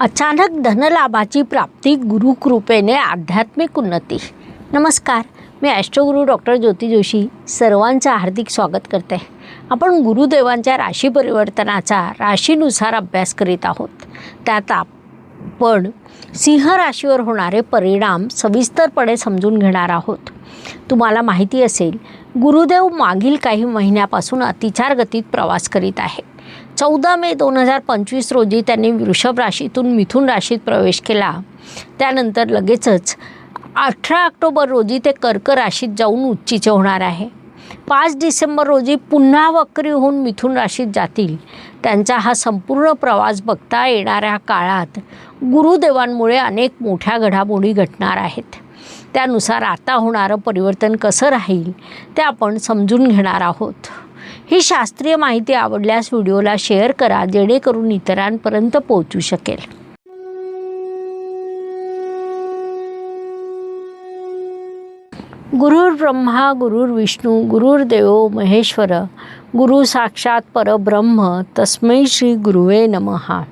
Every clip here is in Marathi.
अचानक धनलाभाची प्राप्ती गुरुकृपेने आध्यात्मिक उन्नती. नमस्कार मी ॲस्ट्रोगुरू डॉक्टर ज्योती जोशी सर्वांचं हार्दिक स्वागत करते. आपण गुरुदेवांच्या राशी परिवर्तनाचा राशीनुसार अभ्यास करीत आहोत. त्यात आपण सिंह राशीवर होणारे परिणाम सविस्तरपणे समजून घेणार आहोत. तुम्हाला माहिती असेल गुरुदेव मागील काही महिन्यापासून अतिचार गतीत प्रवास करीत आहे. चौदा मे दोन हजार पंचवीस रोजी त्यांनी वृषभ राशीतून मिथुन राशीत प्रवेश केला. त्यानंतर लगेचच अठरा ऑक्टोबर रोजी ते कर्क राशीत जाऊन उच्चीचे होणार आहे. पाच डिसेंबर रोजी पुन्हा वक्री होऊन मिथुन राशीत जातील. त्यांचा हा संपूर्ण प्रवास बघता येणाऱ्या काळात गुरुदेवांमुळे अनेक मोठ्या घडामोडी घडणार आहेत. त्यानुसार आता होणारं परिवर्तन कसं राहील ते आपण समजून घेणार आहोत. ही शास्त्रीय माहिती आवडल्यास व्हिडिओला शेअर करा जेणेकरून इतरांपर्यंत पोहोचू शकेल. गुरुर् ब्रह्मा गुरुर्विष्णू गुरुर्देव महेश्वर गुरु साक्षात परब्रह्म तस्मै श्री गुरुवे नमहा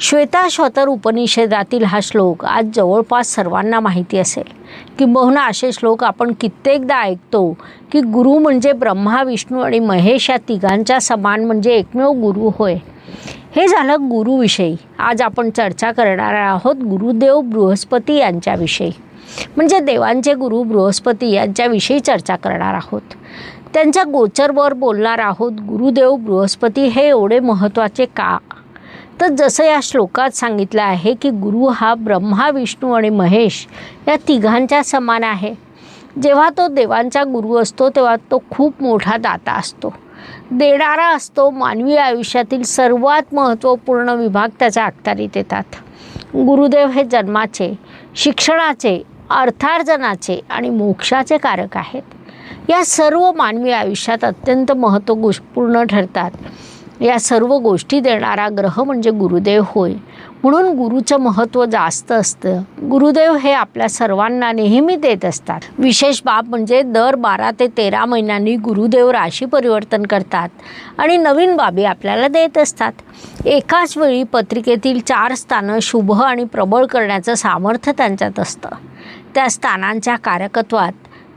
श्वेताश्वतर उपनिषदातील हा श्लोक आज जवळपास सर्वांना माहिती असेल. किंबहुना असे श्लोक आपण कित्येकदा ऐकतो की गुरु म्हणजे ब्रह्मा विष्णू आणि महेश या तिघांच्या समान म्हणजे एकमेव गुरु होय. हे झालं गुरुविषयी. आज आपण चर्चा करणार आहोत गुरुदेव बृहस्पती यांच्याविषयी. म्हणजे देवांचे गुरु बृहस्पती यांच्याविषयी चर्चा करणार आहोत. त्यांच्या गोचरवर बोलणार आहोत गुरुदेव बृहस्पती हे एवढे महत्त्वाचे का तर जसं या श्लोकात सांगितलं आहे की गुरु हा ब्रह्मा विष्णू आणि महेश या तिघांच्या समान आहे. जेव्हा तो देवांचा गुरु असतो तेव्हा तो खूप मोठा दाता असतो. देणारा असतो मानवी आयुष्यातील सर्वात महत्त्वपूर्ण विभाग त्याच्या अखत्यारीत येतात. गुरुदेव हे जन्माचे शिक्षणाचे अर्थार्जनाचे आणि मोक्षाचे कारक आहेत. या सर्व मानवी आयुष्यात अत्यंत महत्त्वपूर्ण ठरतात. या सर्व गोष्टी देणारा ग्रह म्हणजे गुरुदेव होय. म्हणून गुरुचं महत्त्व जास्त असतं. गुरुदेव हे आपल्या सर्वांना नेहमी देत असतात. विशेष बाब म्हणजे दर बारा ते तेरा महिन्यांनी गुरुदेव राशी परिवर्तन करतात आणि नवीन बाबी आपल्याला देत असतात. एकाच वेळी पत्रिकेतील चार स्थानं शुभ आणि प्रबळ करण्याचं सामर्थ्य त्यांच्यात असतं. त्या स्थानांच्या कारकत्वात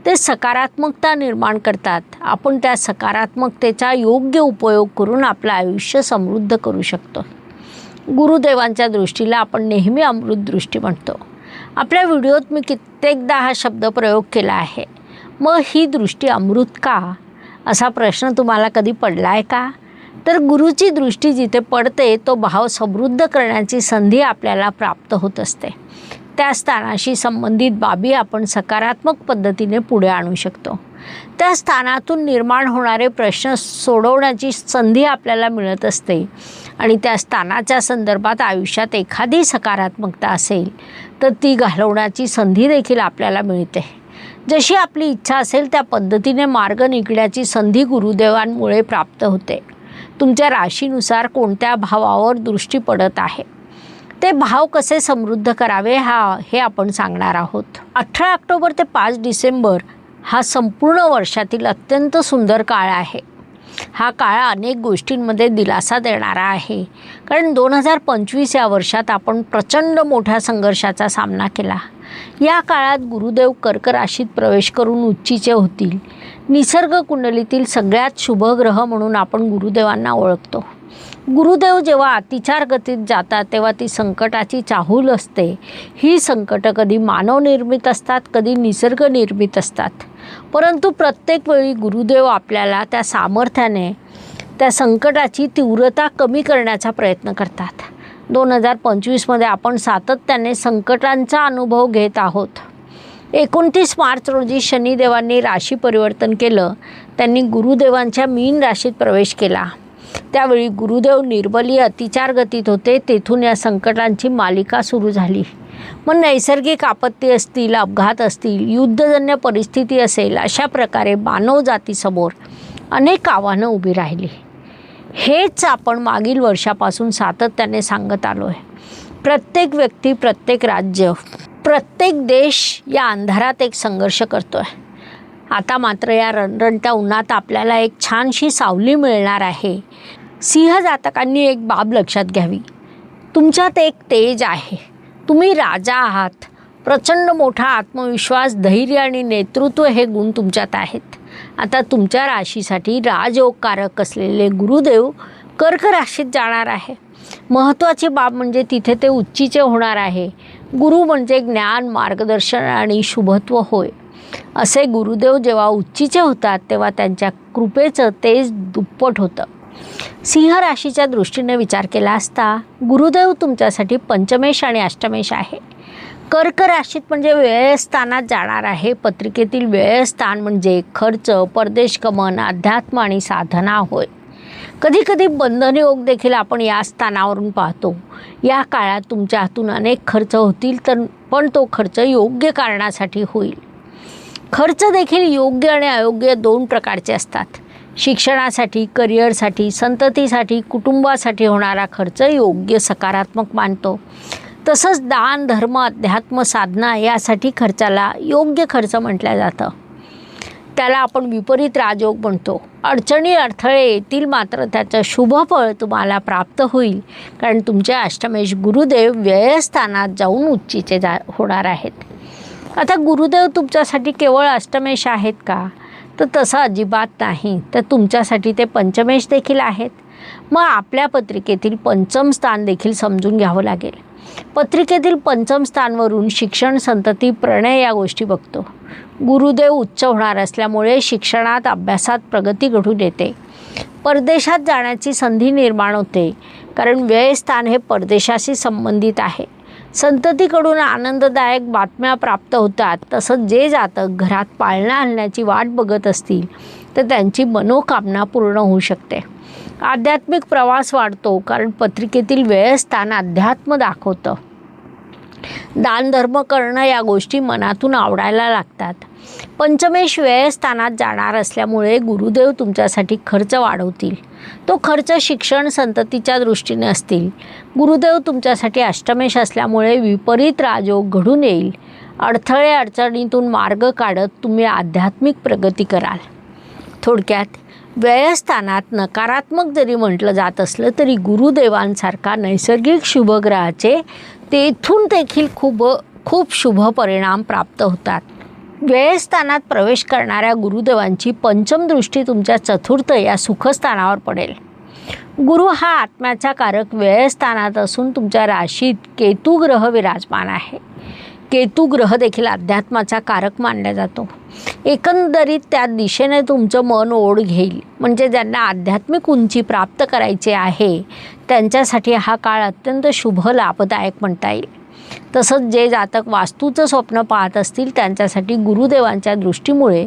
ते सकारात्मकता निर्माण करतात. आपण त्या सकारात्मकतेचा योग्य उपयोग करून आपलं आयुष्य समृद्ध करू शकतो. गुरुदेवांच्या दृष्टीला आपण नेहमी अमृत दृष्टी म्हणतो. आपल्या व्हिडिओत मी कित्येकदा हा शब्द प्रयोग केला आहे. मग ही दृष्टी अमृत का? असा प्रश्न तुम्हाला कधी पडला आहे का? तर गुरुची दृष्टी जिथे पडते तो भाव समृद्ध करण्याची संधी आपल्याला प्राप्त होत असते. त्या स्थानाशी संबंधित बाबी आपण सकारात्मक पद्धतीने पुढे आणू शकतो. त्या स्थानातून निर्माण होणारे प्रश्न सोडवण्याची संधी आपल्याला मिळत असते आणि त्या स्थानाच्या संदर्भात आयुष्यात एखादी सकारात्मकता असेल तर ती घालवण्याची संधी देखील आपल्याला मिळते. जशी आपली इच्छा असेल त्या पद्धतीने मार्ग निघण्याची संधी गुरुदेवांमुळे प्राप्त होते. तुमच्या राशीनुसार कोणत्या भावावर दृष्टी पडत आहे? ते भाव कसे समृद्ध करावे हा हे आपण सांगणार आहोत. अठरा ऑक्टोबर ते पाच डिसेंबर हा संपूर्ण वर्षातील अत्यंत सुंदर काळ आहे. हा काळ अनेक गोष्टींमध्ये दिलासा देणारा आहे. कारण दोन हजार पंचवीस या वर्षात आपण प्रचंड मोठ्या संघर्षाचा सामना केला. या काळात गुरुदेव कर्क राशीत प्रवेश करून उच्चीचे होतील. निसर्ग कुंडलीतील सगळ्यात शुभग्रह म्हणून आपण गुरुदेवांना ओळखतो. गुरुदेव जेव्हा अतिचार गतीत जातात तेव्हा ती संकटाची चाहूल असते. ही संकटं कधी मानवनिर्मित असतात कधी निसर्गनिर्मित असतात. परंतु प्रत्येक वेळी गुरुदेव आपल्याला त्या सामर्थ्याने त्या संकटाची तीव्रता कमी करण्याचा प्रयत्न करतात. दोन हजार पंचवीसमध्ये आपण सातत्याने संकटांचा अनुभव घेत आहोत. एकोणतीस मार्च रोजी शनिदेवांनी राशी परिवर्तन केलं. त्यांनी गुरुदेवांच्या मीन राशीत प्रवेश केला. त्यावेळी गुरुदेव निर्बली अतिचार गतीत होते. तेथून या संकटांची मालिका सुरू झाली. मग नैसर्गिक आपत्ती असतील अपघात असतील युद्धजन्य परिस्थिती असेल अशा प्रकारे मानवजातीसमोर अनेक आव्हानं उभी राहिली. हेच आपण मागील वर्षापासून सातत्याने सांगत आलो आहे प्रत्येक व्यक्ती प्रत्येक राज्य प्रत्येक देश या अंधारात एक संघर्ष करतो आहे आता मात्र या रणरणत्या उन्हात आपल्याला एक छानशी सावली मिळणार आहे. सिंह जातकांनी एक बाब लक्षात घ्यावी. तुमच्यात एक तेज आहे. तुम्ही राजा आहात. प्रचंड मोठा आत्मविश्वास धैर्य आणि नेतृत्व हे गुण तुमच्यात आहेत. आता तुमच्या राशीसाठी राजयोगकारक असलेले गुरुदेव कर्क राशीत जाणार आहे. महत्त्वाची बाब म्हणजे तिथे ते उच्चीचे होणार आहे. गुरु म्हणजे ज्ञान मार्गदर्शन आणि शुभत्व होय. असे गुरुदेव जेव्हा उच्चीचे होतात तेव्हा त्यांच्या कृपेचं तेज दुप्पट होतं. सिंह राशीच्या दृष्टीने विचार केला असता गुरुदेव तुमच्यासाठी पंचमेश आणि अष्टमेश आहे. कर्क राशीत म्हणजे व्ययस्थानात जाणार आहे. पत्रिकेतील व्ययस्थान म्हणजे खर्च परदेश गमन अध्यात्म आणि साधना होय. कधी कधी बंधन योग देखील आपण या स्थानावरून पाहतो. या काळात तुमच्या हातून अनेक खर्च होतील तर पण तो खर्च योग्य कारणासाठी होईल. खर्च देखील योग्य आणि अयोग्य दोन प्रकारचे असतात. शिक्षणासाठी करिअरसाठी संततीसाठी कुटुंबासाठी होणारा खर्च योग्य सकारात्मक मानतो. तसंच दान धर्म अध्यात्म साधना यासाठी खर्चाला योग्य खर्च म्हटलं जातं. त्याला आपण विपरीत राजयोग म्हणतो. अडचणी अडथळे येतील मात्र त्याचं शुभफळ तुम्हाला प्राप्त होईल. कारण तुमचे अष्टमेश गुरुदेव व्ययस्थानात जाऊन उच्चीचे जा होणार आहेत. आता गुरुदेव तुमच्यासाठी केवळ अष्टमेश आहेत का? तर तसं अजिबात नाही. तर तुमच्यासाठी ते पंचमेश देखील आहेत. मग आपल्या पत्रिकेतील पंचम स्थान देखील समजून घ्यावं लागेल. पत्रिकेतील पंचम स्थानवरून शिक्षण संतती प्रणय या गोष्टी बघतो. गुरुदेव उच्च होणार असल्यामुळे शिक्षणात अभ्यासात प्रगती घडून येते. परदेशात जाण्याची संधी निर्माण होते. कारण व्ययस्थान हे परदेशाशी संबंधित आहे. संततीकडून आनंददायक बातम्या प्राप्त होतात. तसंच जे जातक घरात पाळणा आणण्याची वाट बघत असतील तर त्यांची मनोकामना पूर्ण होऊ शकते. आध्यात्मिक प्रवास वाढतो कारण पत्रिकेतील वेळस्थान अध्यात्म दाखवतं. दानधर्म करणं या गोष्टी मनातून आवडायला लागतात. पंचमेश व्ययस्थानात जाणार असल्यामुळे गुरुदेव तुमच्यासाठी खर्च वाढवतील. तो खर्च शिक्षण संततीच्या दृष्टीने असतील. गुरुदेव तुमच्यासाठी अष्टमेश असल्यामुळे विपरीत राजयोग घडून येईल. अडथळे अडचणीतून मार्ग काढत तुम्ही आध्यात्मिक प्रगती कराल. थोडक्यात व्ययस्थानात नकारात्मक जरी म्हटलं जात असलं तरी गुरुदेवांसारखा नैसर्गिक शुभग्रहाचे तेथून देखील खूप खूप शुभ परिणाम प्राप्त होतात. व्ययस्थानात प्रवेश करणाऱ्या गुरुदेवांची पंचम दृष्टी तुमच्या चतुर्थ या सुखस्थानावर पडेल. गुरु हा आत्म्याचा कारक व्ययस्थानात असून तुमच्या राशीत केतू ग्रह विराजमान आहे. केतू ग्रह देखील अध्यात्माचा कारक मानला जातो. एकंदरीत त्या दिशेने तुमचं मन ओढ घेईल. म्हणजे ज्यांना आध्यात्मिक उंची प्राप्त करायची आहे त्यांच्यासाठी हा काळ अत्यंत शुभ लाभदायक म्हणता येईल. तसंच जे जातक वास्तूचं स्वप्न पाहत असतील त्यांच्यासाठी गुरुदेवांच्या दृष्टीमुळे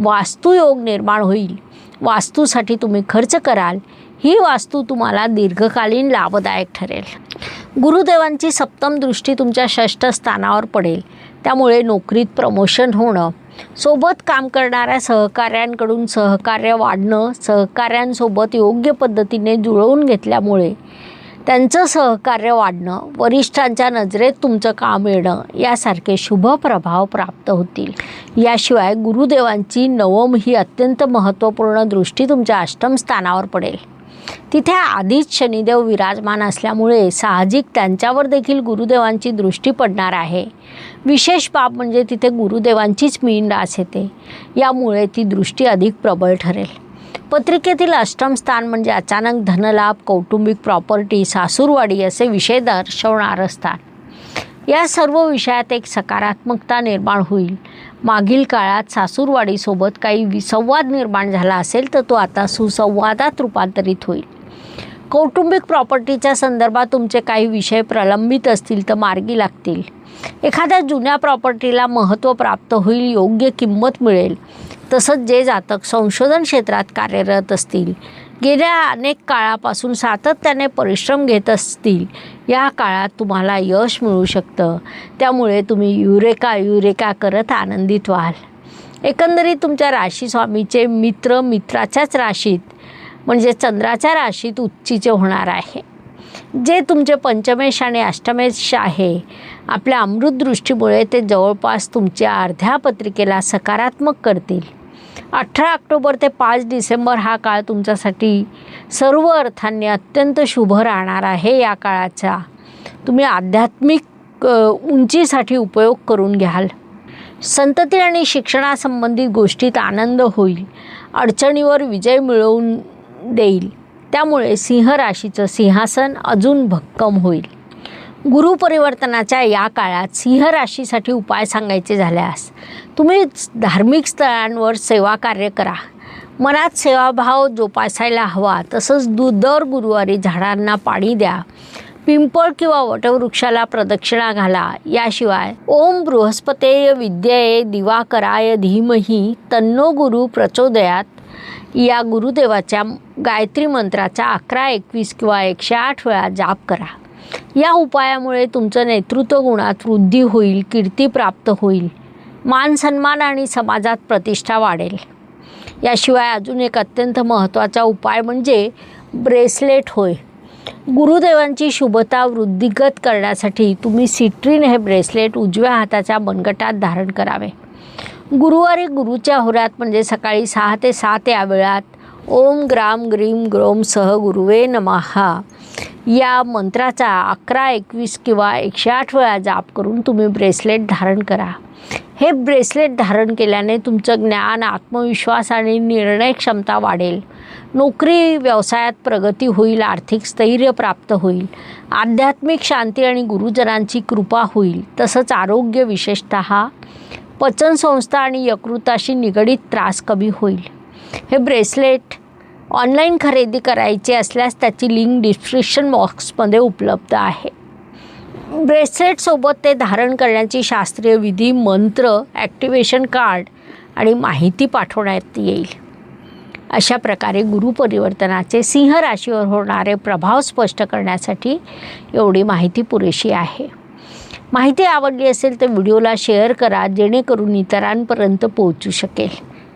वास्तुयोग निर्माण होईल. वास्तूसाठी तुम्ही खर्च कराल. ही वास्तू तुम्हाला दीर्घकालीन लाभदायक ठरेल. गुरुदेवांची सप्तम दृष्टी तुमच्या षष्ठ स्थानावर पडेल. त्यामुळे नोकरीत प्रमोशन होणं सोबत काम करणाऱ्या सहकाऱ्यांकडून सहकार्य वाढणं सहकाऱ्यांसोबत योग्य पद्धतीने जुळवून घेतल्यामुळे त्यांचं सहकार्य वाढणं वरिष्ठांच्या नजरेत तुमचं काम येणं यासारखे शुभ प्रभाव प्राप्त होतील. याशिवाय गुरुदेवांची नवम ही अत्यंत महत्त्वपूर्ण दृष्टी तुमच्या अष्टम स्थानावर पडेल. तिथे आधीच शनिदेव विराजमान असल्यामुळे साहजिक त्यांच्यावर देखील गुरुदेवांची दृष्टी पडणार आहे. विशेष बाब म्हणजे तिथे गुरुदेवांचीच मीन रास येते. यामुळे ती दृष्टी अधिक प्रबळ ठरेल. पत्रिकेतील अष्टम स्थान म्हणजे अचानक धनलाभ कौटुंबिक प्रॉपर्टी सासूरवाडी असे विषय दर्शवणारं स्थान या सर्व विषयात एक सकारात्मकता निर्माण होईल. मागील काळात सासूरवाडीसोबत काही विसंवाद निर्माण झाला असेल तर तो आता सुसंवादात रूपांतरित होईल. कौटुंबिक प्रॉपर्टीच्या संदर्भात तुमचे काही विषय प्रलंबित असतील तर मार्गी लागतील. एखाद्या जुन्या प्रॉपर्टीला महत्त्व प्राप्त होईल योग्य किंमत मिळेल. तसंच जे जातक संशोधन क्षेत्रात कार्यरत असतील गेल्या अनेक काळापासून सातत्याने परिश्रम घेत असतील या काळात तुम्हाला यश मिळू शकतं. त्यामुळे तुम्ही युरेका युरेका करत आनंदित व्हाल. एकंदरीत तुमच्या राशीस्वामीचे मित्र मित्राच्याच राशीत म्हणजे चंद्राच्या राशीत उच्चीचे होणार आहे. जे तुमचे पंचमेश आणि अष्टमेश आहे आपल्या अमृतदृष्टीमुळे ते जवळपास तुमच्या अर्ध्या पत्रिकेला सकारात्मक करतील. अठरा ऑक्टोबर ते पाच डिसेंबर हा काळ तुमच्यासाठी सर्व अर्थांनी अत्यंत शुभ राहणार आहे या काळाचा. तुम्ही आध्यात्मिक उंचीसाठी उपयोग करून घ्याल. संतती आणि शिक्षणासंबंधित गोष्टीत आनंद होईल. अडचणीवर विजय मिळवून देईल. त्यामुळे सिंह राशीचं सिंहासन अजून भक्कम होईल. गुरुपरिवर्तनाच्या या काळात सिंह राशीसाठी उपाय सांगायचे झाल्यास तुम्ही धार्मिक स्थळांवर सेवा कार्य करा. मनात सेवाभाव जोपासायला हवा. तसंच दु दर गुरुवारी झाडांना पाणी द्या. पिंपळ किंवा वटवृक्षाला प्रदक्षिणा घाला. याशिवाय ओम बृहस्पतेय विद्येय दिवाकराय धीमही तन्नो गुरु प्रचोदयात. या गुरुदेवाच्या गायत्री मंत्राचा अकरा एकवीस किंवा एकशे आठ वेळा जाप करा. या उपायामुळे तुमचं नेतृत्व गुणात वृद्धी होईल कीर्ती प्राप्त होईल मान सन्मान आणि समाजात प्रतिष्ठा वाढेल. याशिवाय अजून एक अत्यंत महत्त्वाचा उपाय म्हणजे ब्रेसलेट होय. गुरुदेवांची शुभता वृद्धिगत करण्यासाठी तुम्ही सिट्रीन हे ब्रेसलेट उजव्या हाताच्या मनगटात धारण करावे. गुरुवारी गुरुच्या होऱ्यात म्हणजे सकाळी सहा ते सात या वेळात ओम ग्राम ग्रीम ग्रोम सह गुरुवे नमहा. या मंत्राचा अकरा एकवीस किंवा एकशे आठ वेळा जाप करून तुम्ही ब्रेसलेट धारण करा. हे ब्रेसलेट धारण केल्याने तुमचं ज्ञान आत्मविश्वास आणि निर्णय क्षमता वाढेल. नोकरी व्यवसायात प्रगती होईल आर्थिक स्थैर्य प्राप्त होईल. आध्यात्मिक शांती आणि गुरुजनांची कृपा होईल. तसंच आरोग्य विशेषत पचनसंस्था आणि यकृताशी निगडीत त्रास कमी होईल. हे ब्रेसलेट ऑनलाईन खरेदी करायचे असल्यास त्याची लिंक डिस्क्रिप्शन बॉक्समध्ये उपलब्ध आहे. ब्रेसलेटसोबत ते धारण करण्याची शास्त्रीय विधी मंत्र ॲक्टिवेशन कार्ड आणि माहिती पाठवण्यात येईल. अशा प्रकारे गुरुपरिवर्तनाचे सिंह राशीवर होणारे प्रभाव स्पष्ट करण्यासाठी एवढी माहिती पुरेशी आहे. माहिती आवडली असेल तर व्हिडिओला शेअर करा जेणेकरून इतरांपर्यंत पोहोचू शकेल.